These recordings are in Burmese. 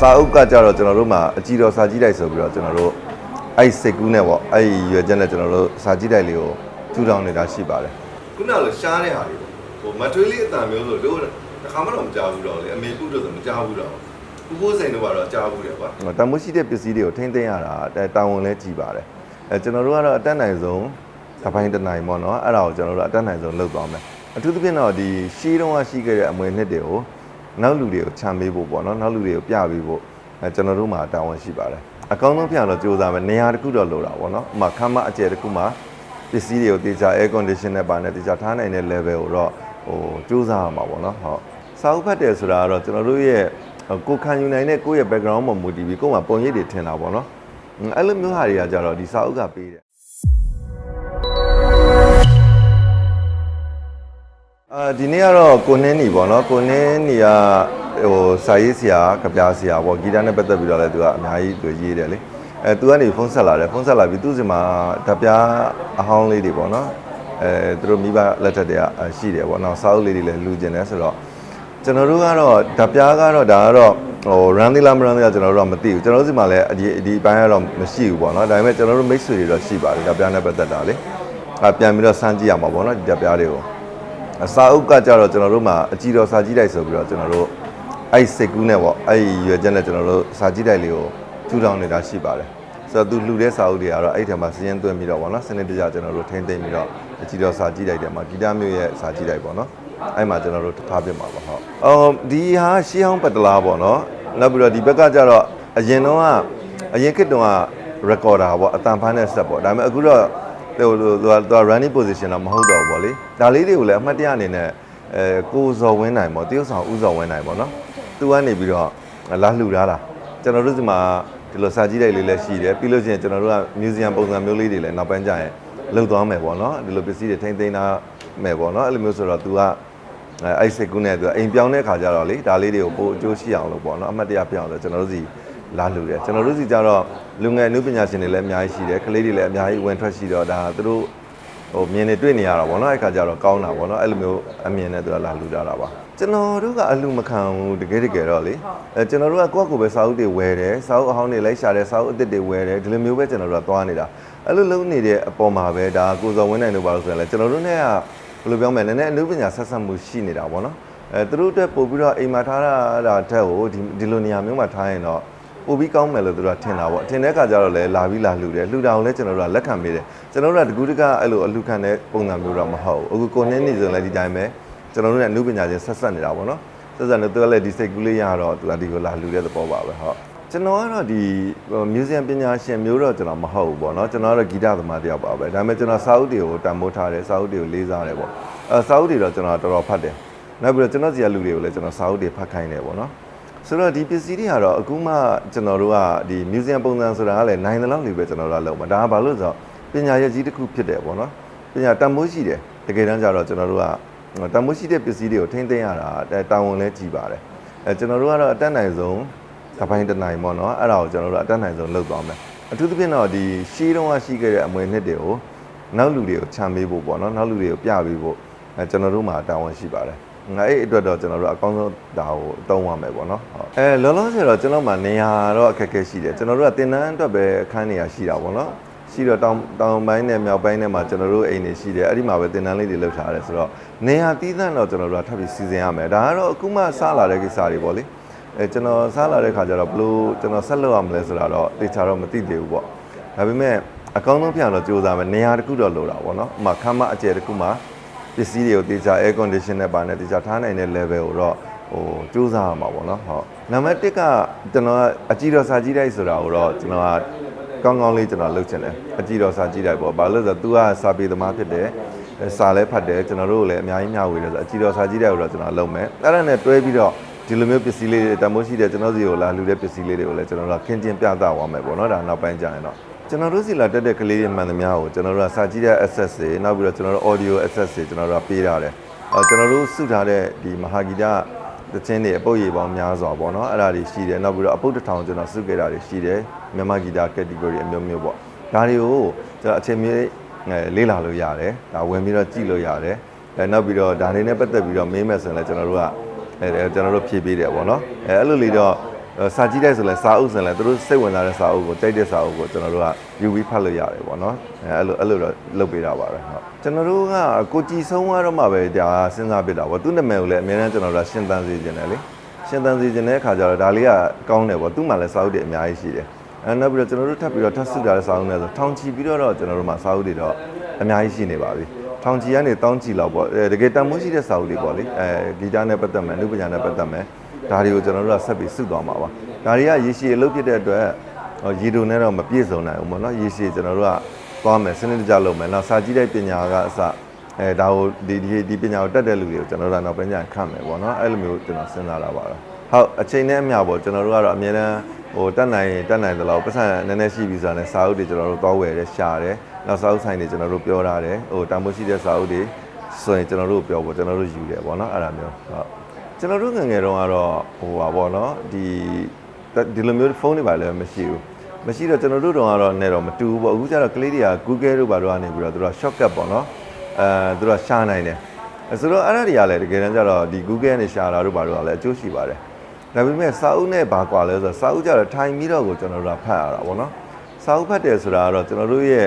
စာအုပ်ကကြတော့ကျွန်တော်တို့မှာအကြည်တော်စာကြည့်တိုက်ဆိုပြီးတော့ကျွန်တော်တို့အဲ့စိတ်ကူးနဲ့ပေါ့အဲ့ရွယ်ချက်နဲ့ကျွန်တော်တို့စာကြည့်တိုက်လေးကိုထူထောင်နေတာရှိပါတယ်ခုနကလိုရှားတဲ့ဟာတွေပေါ့ဟိုမထွေးလေးအတန်မျိုးဆိုတို့တစ်ခါမှတော့မကြောက်ဘူးတော့လေအမေကုတို့ဆိုမကြောက်ဘူးတော့ဘူးကိုယ်စိန်တို့ကတော့ကြောက်ဘူးတယ်ကွာတန်မိုးရှိတဲ့ပစ္စည်းတွေကိုထိမ့်သိမ်းရတာတာဝန်လဲကြည်ပါတယ်အဲကျွန်တော်တို့ကတော့အတက်နိုင်ဆုံးတစ်ပိုင်းတစ်နိုင်ပေါ့နော်အဲ့ဒါကိုကျွန်တော်တို့အတက်နိုင်ဆုံးလုပ်သွားမယ်အထူးသဖြင့်တော့ဒီရှီးတုံးကရှိခဲ့တဲ့အမွေနှစ်တွေကို နောက်လူတွေကိုခြံပေးဖို့ပေါ့နော်နောက်လူတွေကိုပြပေးဖို့အဲကျွန်တော်တို့မှာတာဝန်ရှိပါတယ်အကောင်းဆုံးပြန်တော့စူးစမ်းမယ်နေရာတစ်ခုတော့လိုတာပေါ့နော်ဥပမာခမ်းမအကျယ်တစ်ခုမှာပစ္စည်းတွေကိုတေချာ air condition နဲ့ပါနဲ့တေချာထားနိုင်တဲ့ level ကိုတော့ဟိုစူးစမ်းရမှာပေါ့နော်ဟုတ်စာအုပ်ဖတ်တယ်ဆိုတာကတော့ကျွန်တော်တို့ရဲ့ကိုယ်ခံယူနိုင်တဲ့ကိုယ့်ရဲ့ background မှာမူတည်ပြီးကိုယ်မှာပုံရိပ်တွေထင်တာပေါ့နော်အဲ့လိုမျိုးဟာတွေကကြတော့ဒီစာအုပ်ကပေးတယ် အာဒီနေ့ကတော့ကိုနှင်းနီပေါ့နော်ကိုနှင်းနီကဟိုစာရေးဆရာကပြားဆရာပေါ့ဂီတနဲ့ပတ်သက်ပြီးတော့လည်းသူကအများကြီးသူရေးတယ်လေအဲသူကနေဖုန်းဆက်လာတယ်ဖုန်းဆက်လာပြီးသူ့စီမှာဓပြားအဟောင်းလေးတွေပေါ့နော်အဲသူတို့မိဘလက်ထက်တည်းကရှိတယ်ပေါ့နော်စာအုပ်လေးတွေလည်းလူကျင်တယ်ဆိုတော့ကျွန်တော်တို့ကတော့ဓပြားကတော့ဒါကတော့ဟို run သီလားမ run သီလားကျွန်တော်တို့ကမသိဘူးကျွန်တော်တို့စီမှာလည်းဒီဒီအပိုင်းကတော့မရှိဘူးပေါ့နော်ဒါပေမဲ့ကျွန်တော်တို့မိတ်ဆွေတွေတော့ရှိပါတယ်ဓပြားနဲ့ပတ်သက်တာလေအဲပြန်ပြီးတော့စမ်းကြည့်ရမှာပေါ့နော်ဒီဓပြားတွေကိုအ စာအုပ်ကကြတော့ကျွန်တော်တို့မှာအကြည်တော်စာကြည့်တိုက်ဆိုပြီးတော့ကျွန်တော်တို့အဲ့စိတ်ကူးနဲ့ပေါ့အဲ့ရွယ်ချက်နဲ့ကျွန်တော်တို့စာကြည့်တိုက်လေးကိုထူထောင်နေတာရှိပါတယ်ဆိုတော့သူလှူတဲ့စာအုပ်တွေကတော့အဲ့ထဲမှာစည်ရင်သွင်းပြီးတော့ပေါ့နော်စနစ်တကျကျွန်တော်တို့ထိမ့်သိမ့်ပြီးတော့အကြည်တော်စာကြည့်တိုက်တယ်မှာဂီတမျိုးရဲ့စာကြည့်တိုက်ပေါ့နော်အဲ့မှာကျွန်တော်တို့ထားပြမှာပါဟုတ်အော်ဒီဟာရှီဟောင်းပတလားပေါ့နော်နောက်ပြီးတော့ဒီဘက်ကကြတော့အရင်တော့ကအရင်ခေတ်တုန်းက recorder ပေါ့အတန်ဖမ်းတဲ့ set ပေါ့ဒါပေမဲ့အခုတော့ ဟိုသူကသူက running position တော့မဟုတ်တော့ဘူးပေါ့လေဒါလေးတွေကိုလည်းအမှတ်တရအနေနဲ့အဲကိုဇော်ဝင်းနိုင်ပေါ့တရုတ်ဆောင်ဦးဇော်ဝင်းနိုင်ပေါ့နော်သူကနေပြီးတော့လာလှူထားတာကျွန်တော်တို့ဒီမှာဒီလိုစာကြည့်တိုက်လေးလည်းရှိတယ်ပြီးလို့ရှိရင်ကျွန်တော်တို့က museum ပုံစံမျိုးလေးတွေလည်းနောက်ပိုင်းကျရင်လှုပ်သွားမယ်ပေါ့နော်ဒီလိုပစ္စည်းတွေထိမ့်သိမ်းထားမယ်ပေါ့နော်အဲ့လိုမျိုးဆိုတော့ तू ကအဲအဲ့စိတ်ကူးနဲ့ तू အိမ်ပြောင်းတဲ့ခါကျတော့လေဒါလေးတွေကိုပိုအကျိုးရှိအောင်လို့ပေါ့နော်အမှတ်တရပြအောင်လို့ကျွန်တော်တို့စီ လာလှူတယ်ကျွန်တော်တို့စီကြတော့လူငယ်အမှုပညာရှင်တွေလည်းအများကြီးရှိတယ်ကလေးတွေလည်းအများကြီးဝင်ထွက်ရှိတော့ဒါသူတို့ဟိုမြင်နေတွေ့နေရတာပေါ့နော်အဲ့ခါကျတော့ကောင်းတာပေါ့နော်အဲ့လိုမျိုးအမြင်နဲ့သူကလာလှူကြတာပါကျွန်တော်တို့ကအလှမခံဘူးတကယ်တကယ်တော့လေအဲကျွန်တော်တို့ကကိုယ့်ကိုယ်ပဲစာအုပ်တွေဝယ်တယ်စာအုပ်အဟောင်းတွေလိုက်ရှာတယ်စာအုပ်အသစ်တွေဝယ်တယ်ဒီလိုမျိုးပဲကျွန်တော်တို့ကသွားနေတာအဲ့လိုလုပ်နေတဲ့အပေါ်မှာပဲဒါကိုစော်ဝင်းနိုင်တို့ပါလို့ဆိုရင်လည်းကျွန်တော်တို့ ਨੇ ကဘယ်လိုပြောမလဲနည်းနည်းအမှုပညာဆက်ဆက်မှုရှိနေတာပေါ့နော်အဲသူတို့အတွက်ပို့ပြီးတော့အိမ်မှာထားတာတာတက်ကိုဒီဒီလိုနေရာမျိုးမှာထားရင်တော့ ပို့ပြီးကောင်းမယ်လို့သူတို့ကထင်တာပေါ့ထင်တဲ့အခါကျတော့လည်းလာပြီးလာလှူတယ်လှူတာကိုလည်းကျွန်တော်တို့ကလက်ခံပေးတယ်ကျွန်တော်တို့ကတကူးတကအဲ့လိုအလှူခံတဲ့ပုံစံမျိုးတော့မဟုတ်ဘူးအခုကိုနှင်းနေဆိုလည်းဒီတိုင်းပဲကျွန်တော်တို့နဲ့အမှုပညာချင်းဆက်ဆက်နေတာပေါ့နော်ဆက်ဆက်နေသူကလည်းဒီစိတ်ကူးလေးရတော့သူကဒီကိုလာလှူတဲ့သဘောပါပဲဟုတ်ကျွန်တော်ကတော့ဒီ museum ပညာရှင်မျိုးတော့ကျွန်တော်မဟုတ်ဘူးပေါ့နော်ကျွန်တော်ကတော့ဂီတသမားတစ်ယောက်ပါပဲဒါပေမဲ့ကျွန်တော်စာအုပ်တွေကိုတန်ဖိုးထားတယ်စာအုပ်တွေကိုလေးစားတယ်ပေါ့အဲစာအုပ်တွေတော့ကျွန်တော်တော်တော်ဖတ်တယ်နောက်ပြီးတော့ကျွန်တော်စီကလူတွေကိုလည်းကျွန်တော်စာအုပ်တွေဖတ်ခိုင်းတယ်ပေါ့နော် ဆိုတော့ဒီပစ္စည်းတွေကတော့အခုမှကျွန်တော်တို့ကဒီ museum ပုံစံဆိုတာကလည်းနိုင်တဲ့လောက်လေးပဲကျွန်တော်တို့ကလုပ်မှာဒါကဘာလို့ဆိုတော့ပညာရဲ့ကြီးတစ်ခုဖြစ်တယ်ပေါ့နော်ပညာတန်ဖိုးရှိတယ်တကယ်တမ်းကျတော့ကျွန်တော်တို့ကတန်ဖိုးရှိတဲ့ပစ္စည်းတွေကိုထိမ့်သိမ်းရတာတာဝန်လဲကြီးပါတယ်အဲကျွန်တော်တို့ကတော့အတက်နိုင်ဆုံးတစ်ပိုင်းတစ်နိုင်ပေါ့နော်အဲ့ဒါကိုကျွန်တော်တို့အတက်နိုင်ဆုံးလုပ်သွားမယ်အထူးသဖြင့်တော့ဒီရှီးတုံးကရှိခဲ့တဲ့အမွေနှစ်တွေကိုနောက်လူတွေကိုခြံပေးဖို့ပေါ့နော်နောက်လူတွေကိုပြပေးဖို့အဲကျွန်တော်တို့မှာတာဝန်ရှိပါတယ် ငါအဲ့အတွက်တော့ကျွန်တော်တို့အကောင်းဆုံးဒါကိုအသုံးရမယ်ပေါ့နော်ဟုတ်အဲလောလောဆယ်တော့ကျွန်တော်မှနေရာတော့အခက်အခဲရှိတယ်ကျွန်တော်တို့ကတင်တန်းအတွက်ပဲအခန်းနေရာရှိတာပေါ့နော်ရှိတော့တောင်တောင်ပိုင်းနဲ့မြောက်ပိုင်းနဲ့မှာကျွန်တော်တို့အိမ်တွေရှိတယ်အဲ့ဒီမှာပဲတင်တန်းလေးတွေလုပ်ထားရတယ်ဆိုတော့နေရာတီးသန့်တော့ကျွန်တော်တို့ကထပ်ပြီးစီစဉ်ရမယ်ဒါကတော့အခုမှစလာတဲ့ကိစ္စတွေပေါ့လေအဲကျွန်တော်စလာတဲ့ခါကျတော့ဘလို့ကျွန်တော်ဆက်လုပ်ရမလဲဆိုတာတော့တေချာတော့မသိသေးဘူးပေါ့ဒါပေမဲ့အကောင်းဆုံးပြန်တော့စူးစမ်းမယ်နေရာတစ်ခုတော့လိုတာပေါ့နော်ဥပမာခမ်းမအကျယ်တစ်ခုမှာ ပစ္စည်းတွေကိုတေချာ air condition နဲ့ပါနဲ့တေချာထားနိုင်တဲ့ level ကိုတော့ဟိုစူးစမ်းရမှာပေါ့နော်ဟုတ်နံပါတ်1ကကျွန်တော်ကအကြည့်တော်စာကြည့်တိုက်ဆိုတာကိုတော့ကျွန်တော်ကကောင်းကောင်းလေးကျွန်တော်လုပ်ချင်တယ်အကြည့်တော်စာကြည့်တိုက်ပေါ့ဘာလို့လဲဆိုတော့ तू ကစာပေသမားဖြစ်တယ်စာလည်းဖတ်တယ်ကျွန်တော်တို့လည်းအများကြီးမျှဝေတယ်ဆိုတော့အကြည့်တော်စာကြည့်တိုက်ကိုတော့ကျွန်တော်လုပ်မယ်အဲ့ဒါနဲ့တွဲပြီးတော့ဒီလိုမျိုးပစ္စည်းလေးတွေတမိုးရှိတဲ့ကျွန်တော်စီကိုလာလှူတဲ့ပစ္စည်းလေးတွေကိုလည်းကျွန်တော်တို့ခင်းကျင်းပြသသွားမယ်ပေါ့နော်ဒါနောက်ပိုင်းကျရင်တော့ ကျွန်တော်တို့စီလာတက်တဲ့ကလေးတွေမှန်သမျှကိုကျွန်တော်တို့ကစာကြည့်တဲ့ access တွေနောက်ပြီးတော့ကျွန်တော်တို့ audio access တွေကျွန်တော်တို့ကပေးထားတယ်အဲကျွန်တော်တို့စုထားတဲ့ဒီမဟာဂီတသချင်းတွေအပုတ်ရေပေါင်းများစွာပေါ့နော်အဲ့ဒါတွေရှိတယ်နောက်ပြီးတော့အပုတ်တစ်ထောင်ကျွန်တော်စုခဲ့တာတွေရှိတယ်မြန်မာဂီတ category အမျိုးမျိုးပေါ့ဒါတွေကိုကျွန်တော်အချိန်မီလေးလာလို့ရတယ်ဒါဝင်ပြီးတော့ကြည့်လို့ရတယ်အဲနောက်ပြီးတော့ဒါတွေနဲ့ပတ်သက်ပြီးတော့မေးမယ်ဆိုရင်လည်းကျွန်တော်တို့ကအဲကျွန်တော်တို့ဖြည့်ပေးတယ်ပေါ့နော်အဲအဲ့လိုလေးတော့အဲ စာကြည့်တဲ့ဆိုလဲစာအုပ်ဆိုရင်လဲသူတို့စိတ်ဝင်စားတဲ့စာအုပ်ကိုကြိုက်တဲ့စာအုပ်ကိုကျွန်တော်တို့ကယူပြီးဖတ်လို့ရတယ်ပေါ့နော်အဲအဲ့လိုအဲ့လိုတော့လုပ်ပေးတာပါပဲဟုတ်ကျွန်တော်တို့ကကိုကြည်ဆုံးကတော့မှပဲဒါစဉ်းစားပြတာပေါ့သူ့နာမည်ကိုလည်းအများနဲ့ကျွန်တော်တို့ကရှင်းတန်းစေခြင်းတယ်လေရှင်းတန်းစေခြင်းတဲ့အခါကျတော့ဒါလေးကကောင်းတယ်ပေါ့သူ့မှာလည်းစာအုပ်တွေအများကြီးရှိတယ်အဲနောက်ပြီးတော့ကျွန်တော်တို့ထပ်ပြီးတော့ထပ်စုထားတဲ့စာအုပ်နဲ့ဆိုထောင်ချီပြီးတော့ကျွန်တော်တို့မှာစာအုပ်တွေတော့အများကြီးရှိနေပါပြီထောင်ချီကနေတောင်းချီလောက်ပေါ့အဲတကယ်တန်မိုးရှိတဲ့စာအုပ်တွေပေါ့လေအဲဂီတနဲ့ပတ်သက်မယ်အနုပညာနဲ့ပတ်သက်မယ် ဒါတွေကိုကျွန်တော်တို့ကဆက်ပြီးစုသွားမှာပါဒါတွေကရေရှည်အလုပ်ဖြစ်တဲ့အတွက်ဟောရေတုံနဲ့တော့မပြည့်စုံနိုင်ဘူးပေါ့နော်ရေရှည်ကျွန်တော်တို့ကသွားမယ်စနစ်တကျလုပ်မယ်နောက်စာကြည့်တဲ့ပညာကအစအဲဒါကိုဒီဒီဒီပညာကိုတက်တဲ့လူတွေကိုကျွန်တော်တို့ကနောက်ပိုင်းကျရင်ခတ်မယ်ပေါ့နော်အဲ့လိုမျိုးကျွန်တော်စဉ်းစားတာပါတော့ဟုတ်အချိန်နဲ့အမျှပေါ့ကျွန်တော်တို့ကတော့အများတန်းဟိုတက်နိုင်တက်နိုင်သလောက်ပတ်စံနည်းနည်းရှိပြီဆိုတာနဲ့စာအုပ်တွေကျွန်တော်တို့သွားဝယ်တယ်ရှာတယ်နောက်စာအုပ်ဆိုင်တွေကျွန်တော်တို့ပြောထားတယ်ဟိုတန်ဖိုးရှိတဲ့စာအုပ်တွေဆိုရင်ကျွန်တော်တို့ပြောပေါ့ကျွန်တော်တို့ယူတယ်ပေါ့နော်အဲ့ဒါမျိုးဟုတ် ကျွန်တော်တို့ငယ်ငယ်တုန်းကတော့ဟိုပါပေါ့နော်ဒီဒီလိုမျိုးဖုန်းတွေပါလည်းမရှိဘူးမရှိတော့ကျွန်တော်တို့တော့ကတော့နဲ့တော့မတူဘူးပေါ့အခုကျတော့ကလေးတွေက Google တို့ဘာတို့ကနေပြီးတော့သူတို့ shortcut ပေါ့နော်အဲသူတို့ရှာနိုင်တယ်အဲဆိုတော့အဲ့ဒါတွေကလည်းတကယ်တမ်းကျတော့ဒီ Google နဲ့ရှာတာတို့ဘာတို့ကလည်းအကျိုးရှိပါတယ်ဒါပေမဲ့စာအုပ်နဲ့ဘာကွာလဲဆိုတော့စာအုပ်ကျတော့ထိုင်ပြီးတော့ကိုကျွန်တော်တို့ကဖတ်ရတာပေါ့နော်စာအုပ်ဖတ်တယ်ဆိုတာကတော့ကျွန်တော်တို့ရဲ့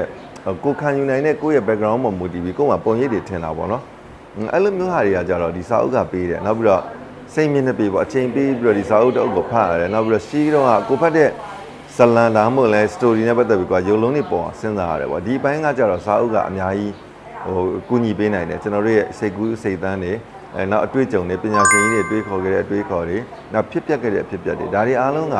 ကိုယ်ခံယူနိုင်တဲ့ကိုယ့်ရဲ့ background မှာမူတည်ပြီးကိုယ်မှာပုံရိပ်တွေထင်တာပေါ့နော်အဲ့လိုမျိုးဟာတွေကကြတော့ဒီစာအုပ်ကပေးတယ်နောက်ပြီးတော့ စိတ်မြင့်နေပြီပေါ့အချိန်ပေးပြီးတော့ဒီစာအုပ်တစ်အုပ်ကိုဖတ်ရတယ်နောက်ပြီးတော့ရှိတော့ကကိုဖတ်တဲ့ဇလန်ဒါမှမဟုတ်လဲ story နဲ့ပတ်သက်ပြီးကွာရုပ်လုံးတွေပေါ်အောင်စဉ်းစားရတယ်ပေါ့ဒီဘိုင်းကကြတော့စာအုပ်ကအများကြီးဟိုကူညီပေးနိုင်တယ်ကျွန်တော်တို့ရဲ့စိတ်ကူးစိတ်သန်းတွေအဲနောက်အတွေ့အကြုံတွေပညာရှင်ကြီးတွေတွေးခေါ်ခဲ့တဲ့အတွေးခေါ်တွေနောက်ဖြစ်ပျက်ခဲ့တဲ့အဖြစ်ပျက်တွေဒါတွေအားလုံးက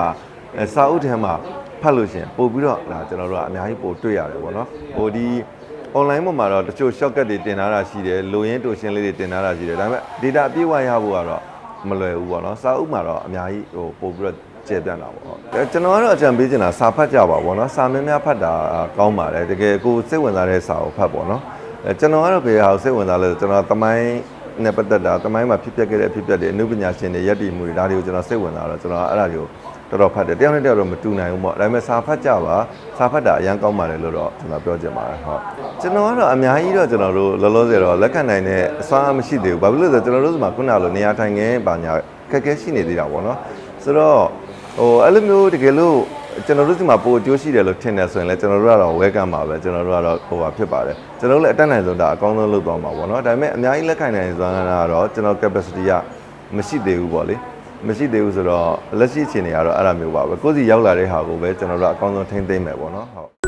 အဲစာအုပ်ထဲမှာဖတ်လို့ရှရင်ပို့ပြီးတော့ဒါကျွန်တော်တို့ကအများကြီးပို့တွေ့ရတယ်ပေါ့နော်ဟိုဒီ online ပေါ်မှာတော့တချို့ shortcut တွေတင်ထားတာရှိတယ်လိုရင်းတူရှင်းလေးတွေတင်ထားတာရှိတယ်ဒါပေမဲ့ data အပြည့်အဝရဖို့ကတော့ မလွယ်ဘူးပေါ့နော်စာအုပ်မှာတော့အများကြီးဟိုပို့ပြီးတော့ကျေပြန့်တာပေါ့ဟုတ်အဲကျွန်တော်ကတော့အကြံပေးချင်တာစာဖတ်ကြပါပေါ့နော်စာများများဖတ်တာကောင်းပါတယ်တကယ်ကိုယ်စိတ်ဝင်စားတဲ့စာကိုဖတ်ပေါ့နော်အဲကျွန်တော်ကတော့ဘယ်ဟာကိုစိတ်ဝင်စားလဲဆိုကျွန်တော်တမိုင်းနဲ့ပတ်သက်တာတမိုင်းမှာဖြစ်ပျက်ခဲ့တဲ့အဖြစ်ပျက်တွေအမှုပညာရှင်တွေရက်တည်မှုတွေဒါတွေကိုကျွန်တော်စိတ်ဝင်စားတော့ကျွန်တော်အဲ့ဒါတွေကို တော်တော်ဖတ်တယ်တယောက်နဲ့တယောက်တော့မတူနိုင်ဘူးပေါ့ဒါပေမဲ့စာဖတ်ကြပါစာဖတ်တာအရန်ကောင်းပါတယ်လို့တော့ကျွန်တော်ပြောချင်ပါတယ်ဟုတ်ကျွန်တော်ကတော့အများကြီးတော့ကျွန်တော်တို့လောလောဆယ်တော့လက်ခံနိုင်တဲ့အစွမ်းမရှိသေးဘူးဘာဖြစ်လို့လဲဆိုတော့ကျွန်တော်တို့ဒီမှာခုနကလိုနေရာထိုင်ခင်းပါညာခက်ခဲရှိနေသေးတာပေါ့နော်ဆိုတော့ဟိုအဲ့လိုမျိုးတကယ်လို့ကျွန်တော်တို့ဒီမှာပိုအကျိုးရှိတယ်လို့ထင်တယ်ဆိုရင်လည်းကျွန်တော်တို့ကတော့ welcome ပါပဲကျွန်တော်တို့ကတော့ဟိုပါဖြစ်ပါတယ်ကျွန်တော်တို့လည်းအတက်နိုင်ဆုံးဒါအကောင်းဆုံးလုပ်သွားမှာပေါ့နော်ဒါပေမဲ့အများကြီးလက်ခံနိုင်စွမ်းကတော့ကျွန်တော် capacity ကမရှိသေးဘူးပေါ့လေ မရှိသေးဘူးဆိုတော့လက်ရှိအခြေအနေကတော့အဲ့လိုမျိုးပါပဲကိုယ်စီရောက်လာတဲ့ဟာကိုပဲကျွန်တော်တို့အကောင်းဆုံးထိန်းသိမ်းမယ်ပေါ့နော်ဟုတ်